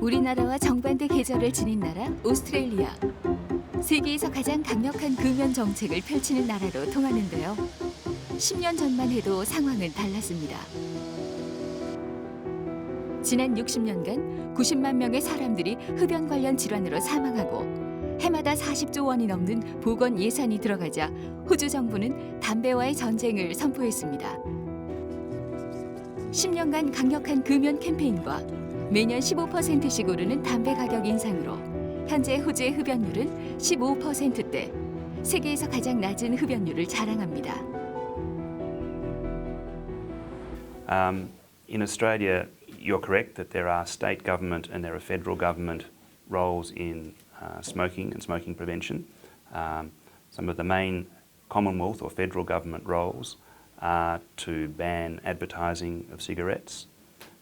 우리나라와 정반대 계절을 지닌 나라 오스트레일리아. 세계에서 가장 강력한 금연 정책을 펼치는 나라로 통하는데요. 10년 전만 해도 상황은 달랐습니다. 지난 60년간 90만 명의 사람들이 흡연 관련 질환으로 사망하고 해마다 40조 원이 넘는 보건 예산이 들어가자 호주 정부는 담배와의 전쟁을 선포했습니다. 10년간 강력한 금연 캠페인과 매년 15%씩 오르는 담배 가격 인상으로 현재 호주의 흡연율은 15%대, 세계에서 가장 낮은 흡연율을 자랑합니다. Um, in Australia, you're correct that there are state government and there are federal government roles in uh, smoking and smoking prevention. Um, some of the main Commonwealth or federal government roles are to ban advertising of cigarettes,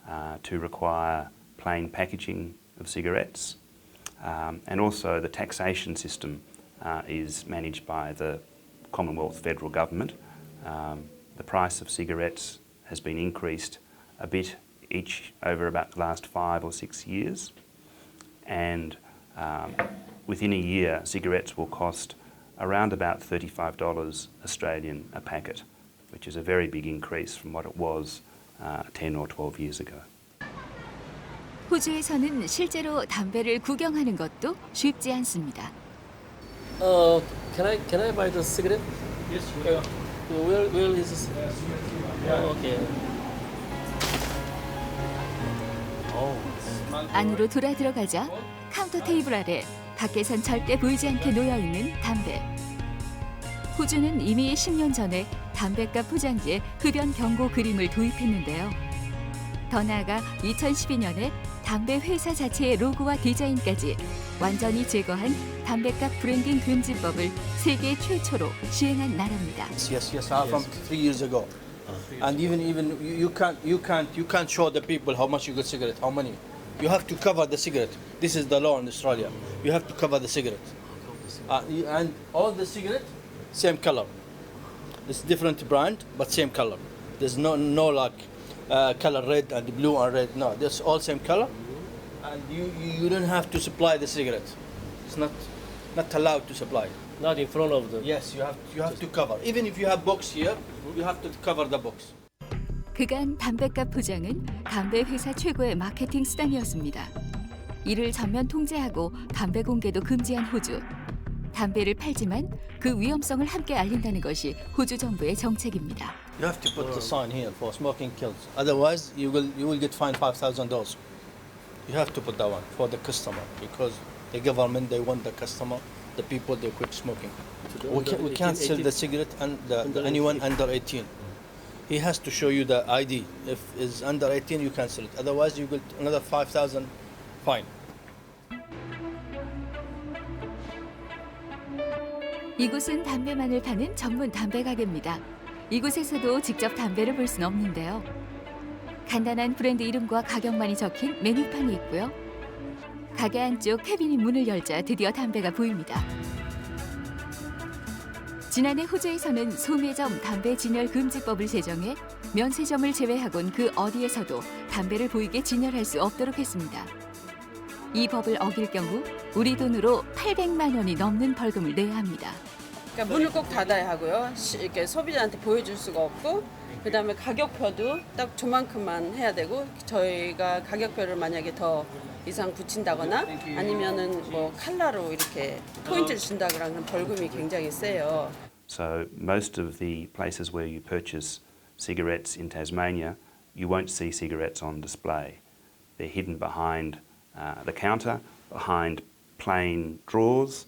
uh, to require plain packaging of cigarettes, um, and also the taxation system uh, is managed by the Commonwealth federal government. Um, the price of cigarettes has been increased a bit each over about the last five or six years, and um, within a year, cigarettes will cost around about $35 Australian a packet, which is a very big increase from what it was uh, 10 or 12 years ago. 호주에서는 실제로 담배를 구경하는 것도 쉽지 않습니다. Uh, can I can I buy the cigarette? Yes, you can. Where where is this? Yes, you Oh, okay. Oh, 안으로 돌아 들어가자 카운터 테이블 아래 밖에선 절대 보이지 않게 놓여 있는 담배. 호주는 이미 10년 전에 담배값 포장지에 흡연 경고 그림을 도입했는데요. 더 나아가 2012년에 담배 회사 자체의 로고와 디자인까지 완전히 제거한 담배값 브랜딩 금지법을 세계 최초로 시행한 나라입니다. Yes, yes, uh, from three years ago. And even even you, can't you can't you can't show the people how much you got cigarette, how many. You have to cover the cigarette. This is the law in Australia. You have to cover the cigarette. Uh, and all the cigarette, same color. It's different brand, but same color. There's no no like uh, color red and blue and red. No, that's all same color. And you, you, you don't have to supply the cigarette. It's not not allowed to supply. not in front of the. Yes, you have you have to cover. Even if you have box here, you have to cover the box. 그간 담배값 포장은 담배 회사 최고의 마케팅 수단이었습니다. 이를 전면 통제하고 담배 공개도 금지한 호주. 담배를 팔지만 그 위험성을 함께 알린다는 것이 호주 정부의 정책입니다. You have to put the sign here for smoking kills. Otherwise, you will you will get fined five thousand dollars. You have to put that one for the customer because the government they want the customer, the people they quit smoking. We, can, we can't sell the cigarette and the, Under anyone 18. under 18. He has to show you the ID. If is under 18, you can sell it. Otherwise, you get another 5,000 fine. 이곳은 담배만을 파는 전문 담배 가게입니다. 이곳에서도 직접 담배를 볼 수는 없는데요. 간단한 브랜드 이름과 가격만이 적힌 메뉴판이 있고요. 가게 안쪽 캐비닛 문을 열자 드디어 담배가 보입니다. 지난해 호주에서는 소매점 담배 진열 금지법을 제정해 면세점을 제외하곤 그 어디에서도 담배를 보이게 진열할 수 없도록 했습니다. 이 법을 어길 경우 우리 돈으로 800만 원이 넘는 벌금을 내야 합니다. 그러니까 문을 꼭 닫아야 하고요. 시- 이렇게 소비자한테 보여줄 수가 없고 그다음에 가격표도 딱 저만큼만 해야 되고 저희가 가격표를 만약에 더 이상 붙인다거나 아니면은 뭐 칼라로 이렇게 포인트를 준다 그러면 벌금이 굉장히 세요. So most of the places where you purchase cigarettes in Tasmania, you won't see cigarettes on display. They're hidden behind uh, the counter, behind plain drawers,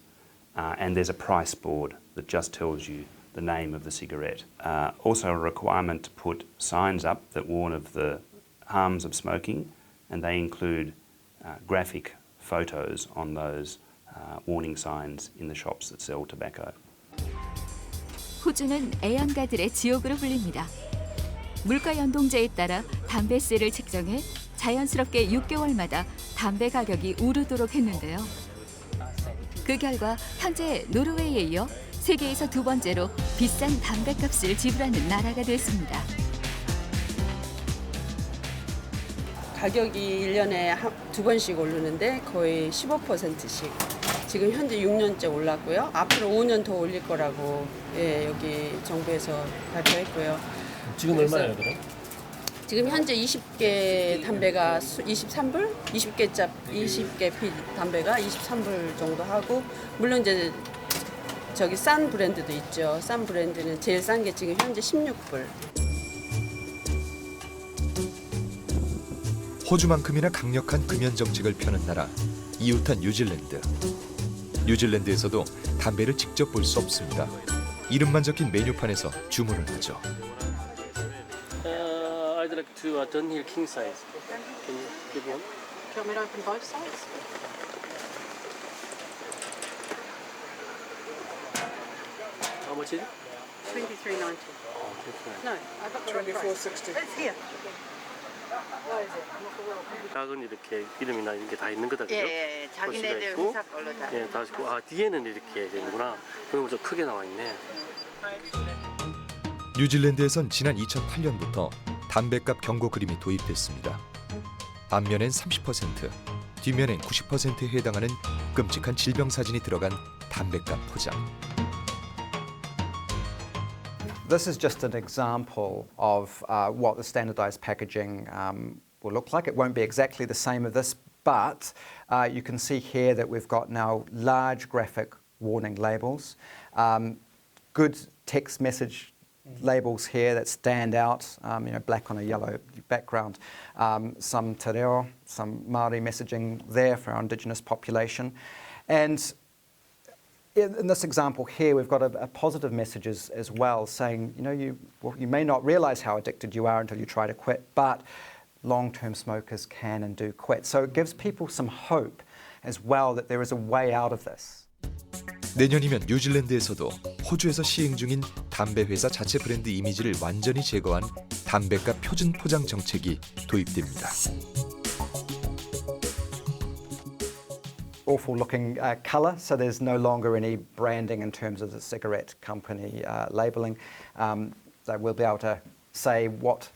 uh, and there's a price board that just tells you the name of the cigarette. Uh, also, a requirement to put signs up that warn of the harms of smoking, and they include uh, graphic photos on those uh, warning signs in the shops that sell tobacco. 호주는 애연가들의 지옥으로 불립니다. 물가 연동제에 따라 담배세를 책정해 자연스럽게 6개월마다 담배 가격이 오르도록 했는데요. 그 결과 현재 노르웨이에 이어 세계에서 두 번째로 비싼 담배값을 지불하는 나라가 됐습니다. 가격이 1년에 두 번씩 오르는데 거의 15%씩 지금 현재 6년째 올랐고요. 앞으로 5년 더 올릴 거라고 예, 여기 정부에서 발표했고요. 지금 그래서- 얼마예요, 그럼? 지금 현재 20개 담배가 수- 23불, 20개 짭 20개 피 담배가 23불 정도 하고 물론 이제 저기 싼 브랜드도 있죠. 싼 브랜드는 제일 싼 게 지금 현재 16불. 호주만큼이나 강력한 금연 정책을 펴는 나라 이웃한 뉴질랜드. 뉴질랜드에서도 담배를 직접 볼 수 없습니다. 이름만 적힌 메뉴판에서 주문을 하죠. Uh, I'd like to uh, Dunhill king size. Can you give one? Do you want me to open both sides? How much is it? 23.90. Oh, different. No, I've got the 24.60. It's here. 작은 이렇게 이름이나 이런 게 다 있는 거다, 그죠? 예, 예, 자기네들 있고, 회사 걸로 다. 예, 다 있고, 아 뒤에는 이렇게 되는구나. 그럼 좀 크게 나와 있네. 뉴질랜드에선 지난 2008년부터 담배값 경고 그림이 도입됐습니다. 앞면엔 30%, 뒷면엔 90%에 해당하는 끔찍한 질병 사진이 들어간 담배값 포장. This is just an example of uh, what the standardized packaging um, will look like. It won't be exactly the same as this, but uh, you can see here that we've got now large graphic warning labels, um, good text message labels here that stand out, um, you know, black on a yellow background. Um, some te reo, some Māori messaging there for our Indigenous population. And in, in this example here, we've got a, a positive messages as well, saying, you know, you, well, you may not realize how addicted you are until you try to quit, but long-term smokers can and do quit. So it gives people some hope as well that there is a way out of this. 내년이면 뉴질랜드에서도 호주에서 시행 중인 담배 회사 자체 브랜드 이미지를 완전히 제거한 담배값 표준 포장 정책이 도입됩니다. Awful looking uh, colour, so there's no longer any branding in terms of the cigarette company uh, labelling. Um, they will be able to say what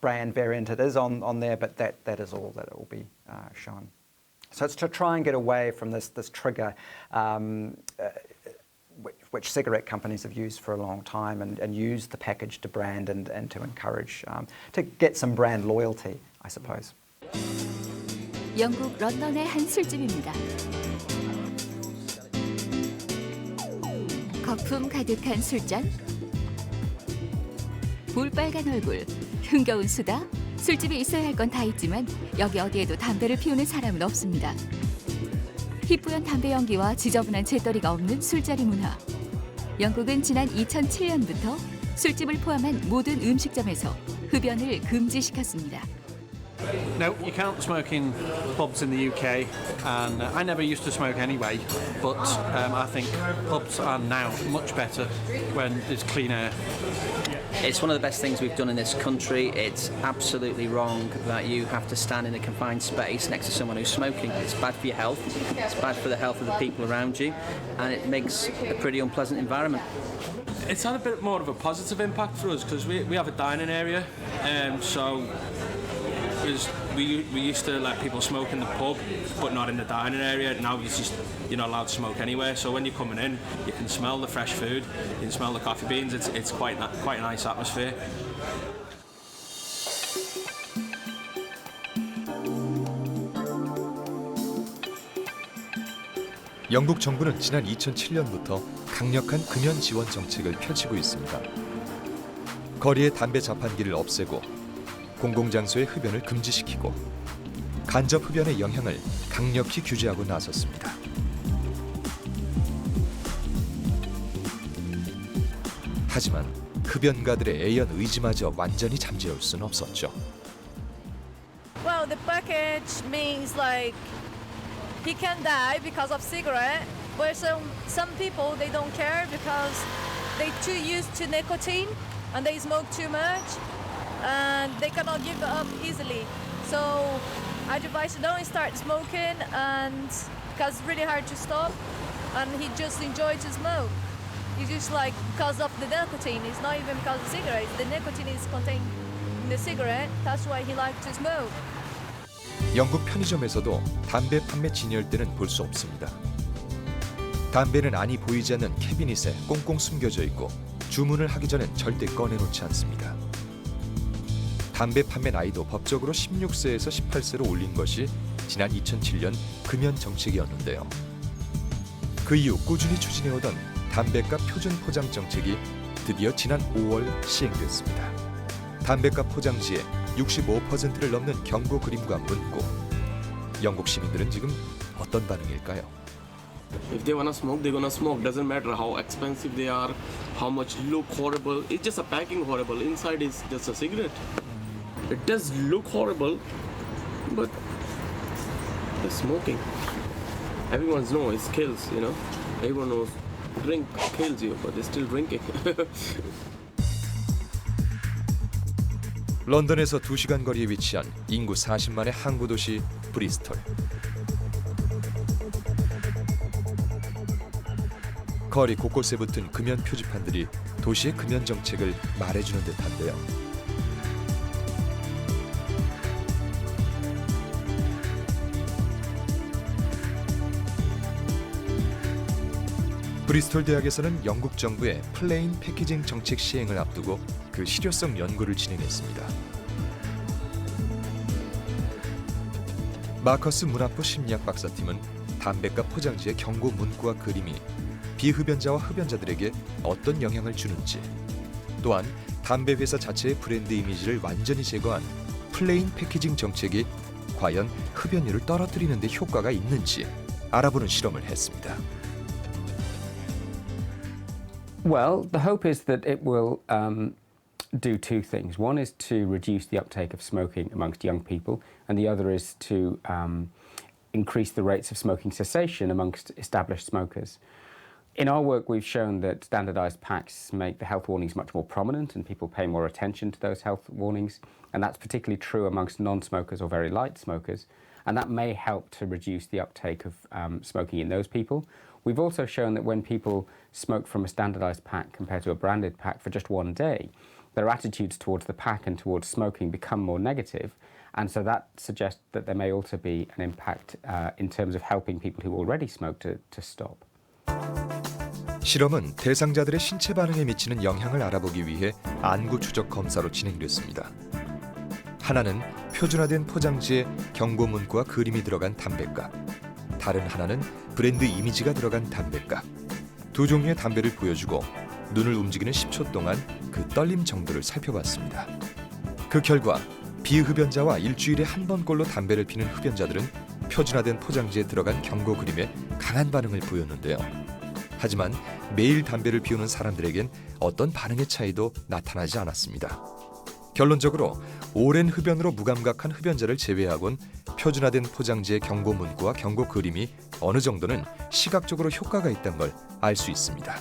brand variant it is on, on there, but that, that is all that it will be uh, shown. So it's to try and get away from this, this trigger. Um, uh, which, which cigarette companies have used for a long time and, and use the package to brand and, and to encourage, um, to get some brand loyalty, I suppose. 영국 런던의 한 술집입니다. 거품 가득한 술잔, 볼빨간 얼굴, 흥겨운 수다. 술집에 있어야 할 건 다 있지만 여기 어디에도 담배를 피우는 사람은 없습니다. 희뿌연 담배 연기와 지저분한 재떨이가 없는 술자리 문화. 영국은 지난 2007년부터 술집을 포함한 모든 음식점에서 흡연을 금지시켰습니다. No, you can't smoke in pubs in the UK, and uh, I never used to smoke anyway. But um, I think pubs are now much better when there's clean air. It's one of the best things we've done in this country. It's absolutely wrong that you have to stand in a confined space next to someone who's smoking. It's bad for your health, it's bad for the health of the people around you, and it makes a pretty unpleasant environment. It's had a bit more of a positive impact for us because we, we have a dining area, um, so is we, we used to let people smoke in the pub, but not in the dining area. Now you just you're not allowed to smoke anywhere. So when you're coming in, you can smell the fresh food, you can smell the coffee beans. It's it's quite quite a nice atmosphere. 영국 정부는 지난 2007년부터 강력한 금연 지원 정책을 펼치고 있습니다. 거리의 담배 자판기를 없애고 공공장소의 흡연을 금지시키고 간접 흡연의 영향을 강력히 규제하고 나섰습니다. 하지만 흡연가들의 애연 의지마저 완전히 잠재울 수는 없었죠. Well, the package means like he can die because of cigarette, but some some people they don't care because they too used to nicotine and they smoke too much and they cannot give up easily. So I advise don't start smoking and because it's really hard to stop. and he just enjoyed to smoke. It's just like because of the nicotine. It's not even because of cigarettes. The nicotine is contained in the cigarette. That's why he liked to smoke. 영국 편의점에서도 담배 판매 진열대는 볼 수 없습니다. 담배는 안이 보이지 않는 캐비닛에 꽁꽁 숨겨져 있고 주문을 하기 전엔 절대 꺼내놓지 않습니다. 담배 판매 나이도 법적으로 16세에서 18세로 올린 것이 지난 2007년 금연 정책이었는데요. 그 이후 꾸준히 추진해오던 담배값 표준 포장 정책이 드디어 지난 5월 시행됐습니다. 담배값 포장지에 65%를 넘는 경고 그림과 문구. 영국 시민들은 지금 어떤 반응일까요? If they wanna smoke, they're gonna smoke. Doesn't matter how expensive they are, how much look horrible. It's just a packing horrible. Inside is just a cigarette. It does look horrible, but they're smoking. Everyone knows it kills, you know. Everyone knows drink kills you, but they're still drinking. 런던에서 2시간 거리에 위치한 인구 40만의 항구 도시 브리스톨. 거리 곳곳에 붙은 금연 표지판들이 도시의 금연 정책을 말해주는 듯한데요. 브리스톨 대학에서는 영국 정부의 플레인 패키징 정책 시행을 앞두고 그 실효성 연구를 진행했습니다. 마커스 문학부 심리학 박사팀은 담배값 포장지의 경고 문구와 그림이 비흡연자와 흡연자들에게 어떤 영향을 주는지 또한 담배 회사 자체의 브랜드 이미지를 완전히 제거한 플레인 패키징 정책이 과연 흡연율을 떨어뜨리는 데 효과가 있는지 알아보는 실험을 했습니다. Well, the hope is that it will um, do two things. One is to reduce the uptake of smoking amongst young people, and the other is to um, increase the rates of smoking cessation amongst established smokers. In our work, we've shown that standardized packs make the health warnings much more prominent and people pay more attention to those health warnings. And that's particularly true amongst non smokers or very light smokers. And that may help to reduce the uptake of um, smoking in those people. We've also shown that when people smoke from a standardized pack compared to a branded pack for just one day, their attitudes towards the pack and towards smoking become more negative. And so that suggests that there may also be an impact uh, in terms of helping people who already smoke to, to stop. 실험은 대상자들의 신체 반응에 미치는 영향을 알아보기 위해 안구 추적 검사로 진행됐습니다. 하나는 표준화된 포장지에 경고 문구와 그림이 들어간 담배값, 다른 하나는 브랜드 이미지가 들어간 담배값. 두 종류의 담배를 보여주고 눈을 움직이는 10초 동안 그 떨림 정도를 살펴봤습니다. 그 결과 비흡연자와 일주일에 한 번꼴로 담배를 피는 흡연자들은 표준화된 포장지에 들어간 경고 그림에 강한 반응을 보였는데요. 하지만 매일 담배를 피우는 사람들에겐 어떤 반응의 차이도 나타나지 않았습니다. 결론적으로 오랜 흡연으로 무감각한 흡연자를 제외하곤 표준화된 포장지의 경고 문구와 경고 그림이 어느 정도는 시각적으로 효과가 있다는 걸 알 수 있습니다.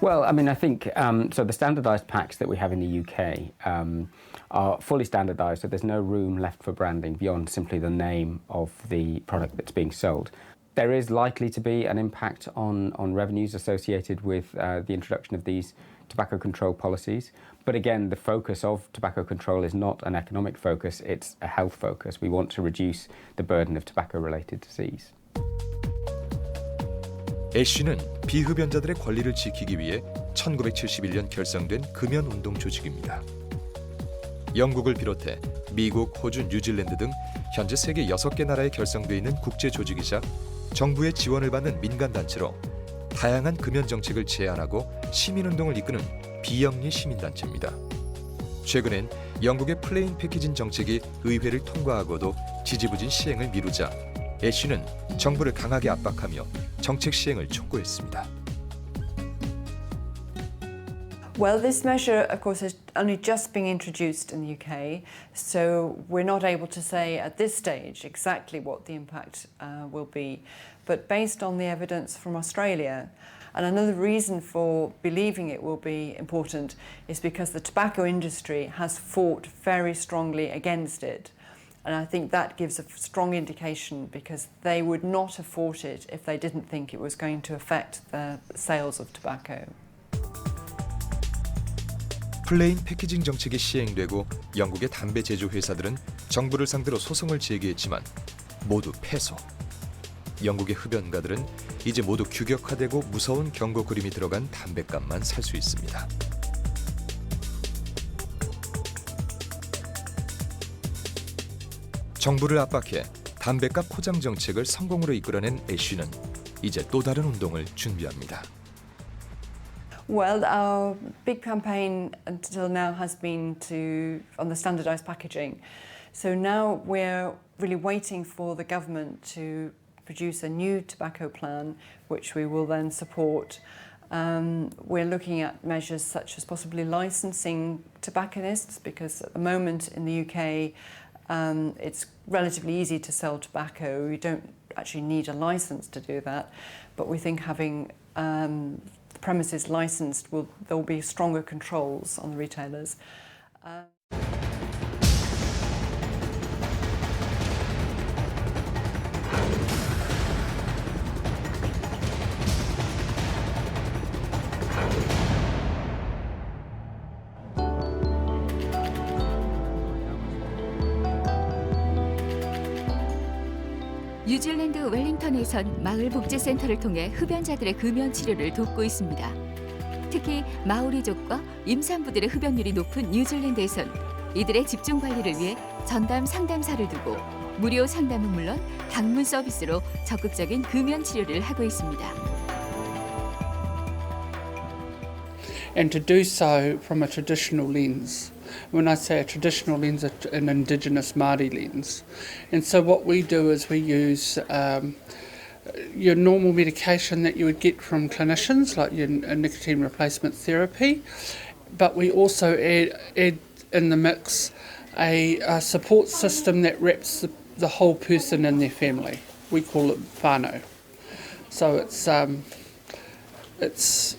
Well, I mean, I think um, so. The standardised packs that we have in the UK um, are fully standardised, so there's no room left for branding beyond simply the name of the product that's being sold. There is likely to be an impact on, on revenues associated with uh, the introduction of these tobacco control policies. But again, the focus of tobacco control is not an economic focus, it's a health focus. We want to reduce the burden of tobacco related disease. 애쉬는 비흡연자들의 권리를 지키기 위해 1971년 결성된 금연 운동 조직입니다. 영국을 비롯해 미국, 호주, 뉴질랜드 등 현재 세계 6개 나라에 결성돼 있는 국제 조직이자 정부의 지원을 받는 민간 단체로 다양한 금연 정책을 제안하고 시민 운동을 이끄는 비영리 시민 단체입니다. 최근엔 영국의 플레인 패키진 정책이 의회를 통과하고도 지지부진 시행을 미루자 애쉬는 정부를 강하게 압박하며 정책 시행을 촉구했습니다. Well, this measure, of course, has only just been introduced in the UK, so we're not able to say at this stage exactly what the impact uh, will be. But based on the evidence from Australia, and another reason for believing it will be important is because the tobacco industry has fought very strongly against it. And I think that gives a strong indication because they would not have fought it if they didn't think it was going to affect the sales of tobacco. 플레인 패키징 정책이 시행되고 영국의 담배 제조 회사들은 정부를 상대로 소송을 제기했지만 모두 패소. 영국의 흡연가들은 이제 모두 규격화되고 무서운 경고 그림이 들어간 담배값만 살 수 있습니다. 정부를 압박해 담배값 포장 정책을 성공으로 이끌어낸 애쉬는 이제 또 다른 운동을 준비합니다. Well, our big campaign until now has been to on the standardised packaging. So now we're really waiting for the government to produce a new tobacco plan, which we will then support. Um, we're looking at measures such as possibly licensing tobacconists, because at the moment in the UK, um, it's relatively easy to sell tobacco. You don't actually need a license to do that, but we think having um, premises licensed will there will be stronger controls on the retailers. Um, 뉴질랜드 웰링턴에선 마을 복지센터를 통해 흡연자들의 금연 치료를 돕고 있습니다. 특히 마오리족과 임산부들의 흡연율이 높은 뉴질랜드에선 이들의 집중 관리를 위해 전담 상담사를 두고 무료 상담은 물론 방문 서비스로 적극적인 금연 치료를 하고 있습니다. and to do so from a traditional lens. When I say a traditional lens, an Indigenous Māori lens. And so what we do is we use um, your normal medication that you would get from clinicians, like your nicotine replacement therapy, but we also add, add in the mix a, a support system that wraps the, the whole person and their family. We call it whānau. So it's um, it's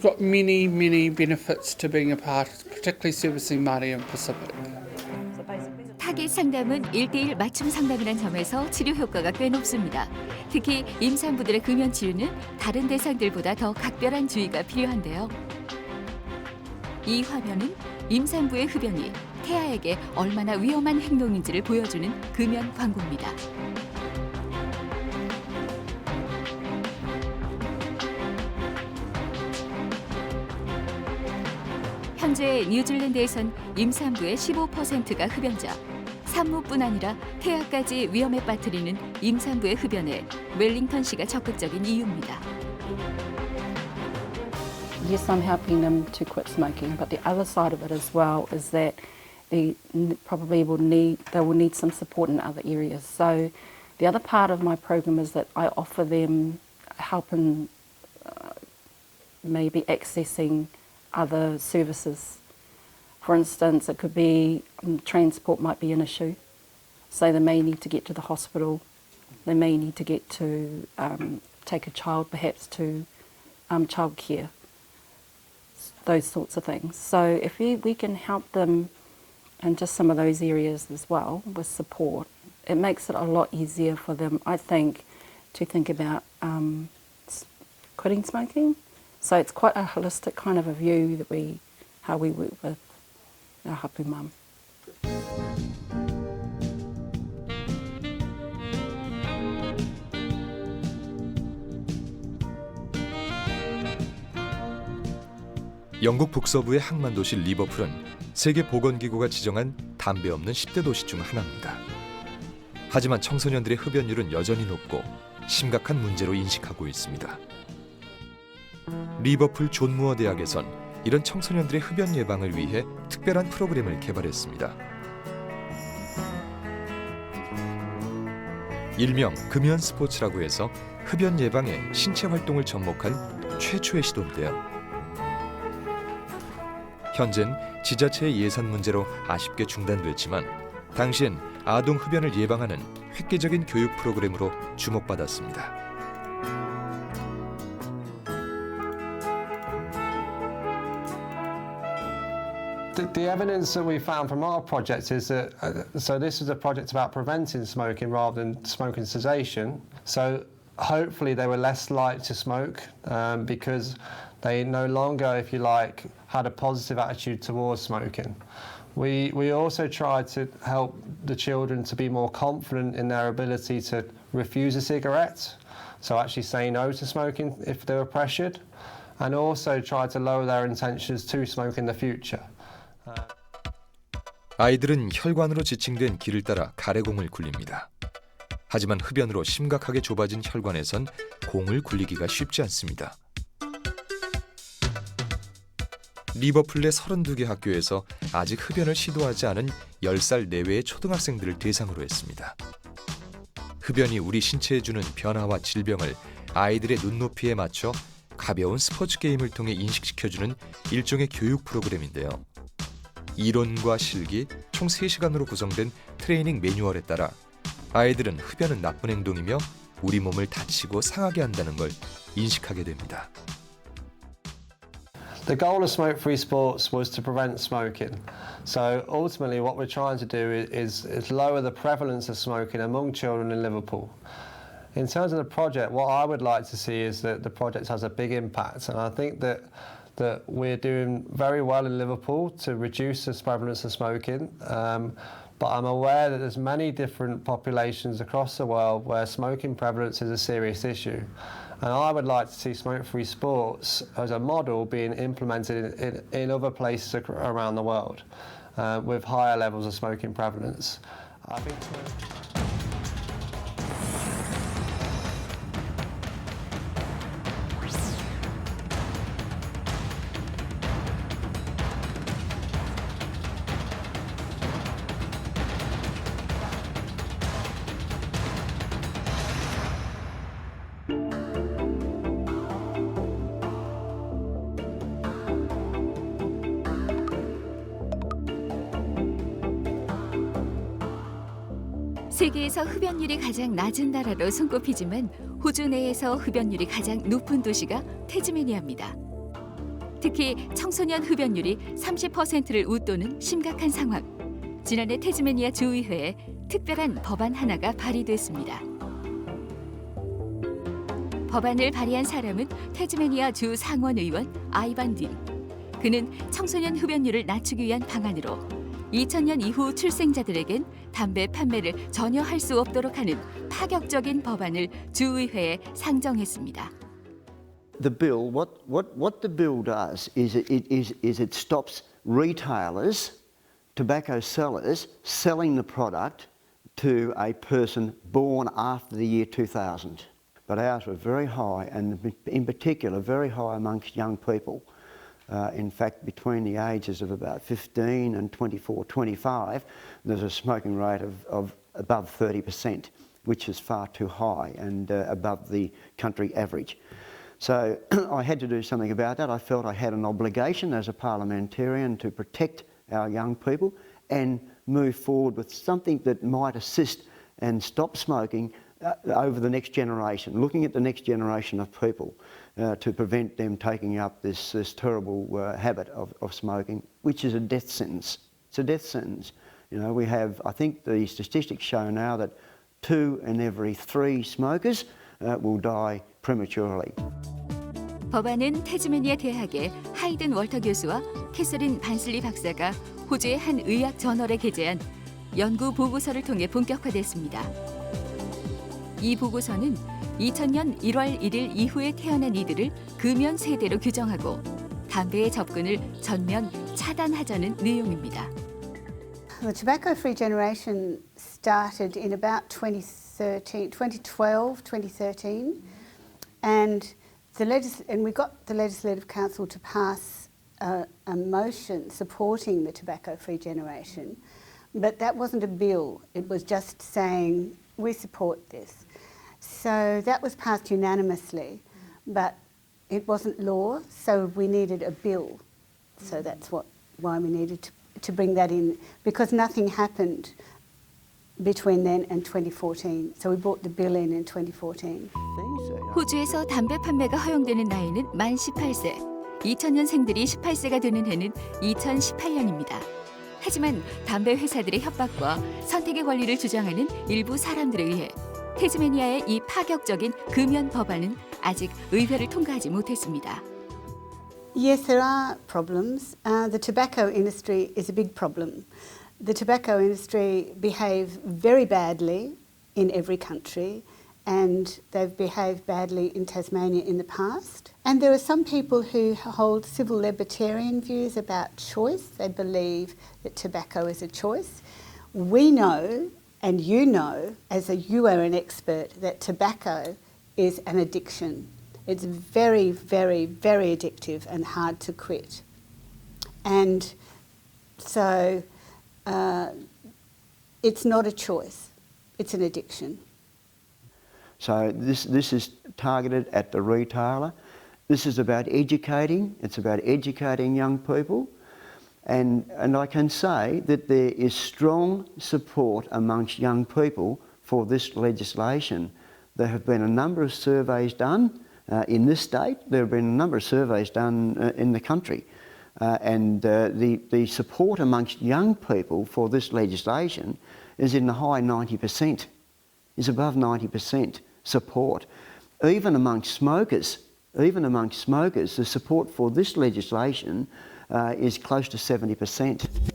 got many, many benefits to being a part, particularly servicing Māori and Pacific. 타깃 상담은 1대1 맞춤 상담이라는 점에서 치료 효과가 꽤 높습니다. 특히 임산부들의 금연 치료는 다른 대상들보다 더 각별한 주의가 필요한데요. 이 화면은 임산부의 흡연이 태아에게 얼마나 위험한 행동인지를 보여주는 금연 광고입니다. 현재 뉴질랜드에선 임산부의 15%가 흡연자, 산모뿐 아니라 태아까지 위험에 빠뜨리는 임산부의 흡연에 웰링턴시가 적극적인 이유입니다. yes, I'm helping them to quit smoking, but the other side of it as well is that they probably will need they will need some support in other areas. So the other part of my program is that I offer them help in uh, maybe accessing other services. For instance, it could be um, transport might be an issue, so they may need to get to the hospital. They may need to get to um, take a child perhaps to um, childcare those sorts of things. So if we, we can help them in just some of those areas as well with support, it makes it a lot easier for them, I think, to think about um, quitting smoking. So it's quite a holistic kind of a view that we, how we work with our hapu mum. 영국 북서부의 항만 도시 리버풀은 세계 보건기구가 지정한 담배 없는 10대 도시 중 하나입니다. 하지만 청소년들의 흡연율은 여전히 높고 심각한 문제로 인식하고 있습니다. 리버풀 존 무어 대학에선 이런 청소년들의 흡연 예방을 위해 특별한 프로그램을 개발했습니다. 일명 금연 스포츠라고 해서 흡연 예방에 신체 활동을 접목한 최초의 시도인데요. 현재는 지자체의 예산 문제로 아쉽게 중단됐지만 당시엔 아동 흡연을 예방하는 획기적인 교육 프로그램으로 주목받았습니다. The, evidence that we found from our project is that, uh, so this is a project about preventing smoking rather than smoking cessation. So hopefully they were less likely to smoke um, because they no longer, if you like, had a positive attitude towards smoking. We, we also tried to help the children to be more confident in their ability to refuse a cigarette, so actually say no to smoking if they were pressured, and also try to lower their intentions to smoke in the future. 아이들은 혈관으로 지칭된 길을 따라 가래공을 굴립니다. 하지만 흡연으로 심각하게 좁아진 혈관에선 공을 굴리기가 쉽지 않습니다. 리버풀 내 32개 학교에서 아직 흡연을 시도하지 않은 10살 내외의 초등학생들을 대상으로 했습니다. 흡연이 우리 신체에 주는 변화와 질병을 아이들의 눈높이에 맞춰 가벼운 스포츠 게임을 통해 인식시켜주는 일종의 교육 프로그램인데요. 이론과 실기 총 3시간으로 구성된 트레이닝 매뉴얼에 따라 아이들은 흡연은 나쁜 행동이며 우리 몸을 다치고 상하게 한다는 걸 인식하게 됩니다. The goal of Smoke Free Sports was to prevent smoking. So ultimately, what we're trying to do is, is lower the prevalence of smoking among children in Liverpool. In terms of the project, what I would like to see is that the project has a big impact, and I think that that we're doing very well in Liverpool to reduce the prevalence of smoking. Um, but I'm aware that there's many different populations across the world where smoking prevalence is a serious issue. And I would like to see smoke-free sports as a model being implemented in, in, in other places ac- around the world uh, with higher levels of smoking prevalence. I think 낮은 나라로 손꼽히지만 호주 내에서 흡연율이 가장 높은 도시가 태즈메니아입니다. 특히 청소년 흡연율이 30%를 웃도는 심각한 상황. 지난해 태즈메니아 주의회에 특별한 법안 하나가 발의됐습니다. 법안을 발의한 사람은 태즈메니아 주 상원 의원 아이반 딘. 그는 청소년 흡연율을 낮추기 위한 방안으로 2000년 이후 출생자들에겐 담배 판매를 전혀 할 수 없도록 하는 파격적인 법안을 주의회에 상정했습니다. The bill, what, what, what the bill does is it, it, is, is it stops retailers, tobacco sellers, selling the product to a person born after the year 2000. But ours were very high, and in particular, very high amongst young people. Uh, in fact, between the ages of about 15 and 24, 25, there's a smoking rate of, of above 30%, which is far too high and uh, above the country average. So I had to do something about that. I felt I had an obligation as a parliamentarian to protect our young people and move forward with something that might assist and stop smoking over the next generation, looking at the next generation of people uh, to prevent them taking up this, this terrible uh, habit of, of smoking, which is a death sentence. It's a death sentence. You know, we have, I think the statistics show now that two in every three smokers uh, will die prematurely. 법안은 태즈메니아 대학의 하이든 월터 교수와 캐서린 반슬리 박사가 호주의 한 의학 저널에 게재한 연구 보고서를 통해 본격화됐습니다. 이 보고서는 2000년 1월 1일 이후에 태어난 이들을 금연 세대로 규정하고 담배의 접근을 전면 차단하자는 내용입니다. The tobacco free generation started in about 2013, 2012, 2013, and the legis- and we got the Legislative Council to pass a, a motion supporting the tobacco free generation, but that wasn't a bill. It was just saying we support this. So that was passed unanimously, but it wasn't law, so we needed a bill. So that's what why we needed to, to bring that in because nothing happened between then and 2014. So we brought the bill in in 2014. 호주에서 담배 판매가 허용되는 나이는 만 18세. 2000년생들이 18세가 되는 해는 2018년입니다. 하지만 담배 회사들의 협박과 선택의 권리를 주장하는 일부 사람들에 의해 태즈메니아의 이 파격적인 금연 법안은 아직 의회를 통과하지 못했습니다. Yes, there are problems. Uh, the tobacco industry is a big problem. The tobacco industry behave very badly in every country, and they've behaved badly in Tasmania in the past. And there are some people who hold civil libertarian views about choice. They believe that tobacco is a choice. We know, and you know, as a, you are an expert, that tobacco is an addiction. It's very, very, very addictive and hard to quit. And so uh, it's not a choice, it's an addiction. So this, this is targeted at the retailer. This is about educating. It's about educating young people. And, and I can say that there is strong support amongst young people for this legislation. There have been a number of surveys done uh, in this state. There have been a number of surveys done uh, in the country. Uh, and uh, the, the support amongst young people for this legislation is in the high 90%, is above 90% support. Even amongst smokers, even amongst smokers, the support for this legislation uh, is close to 70%.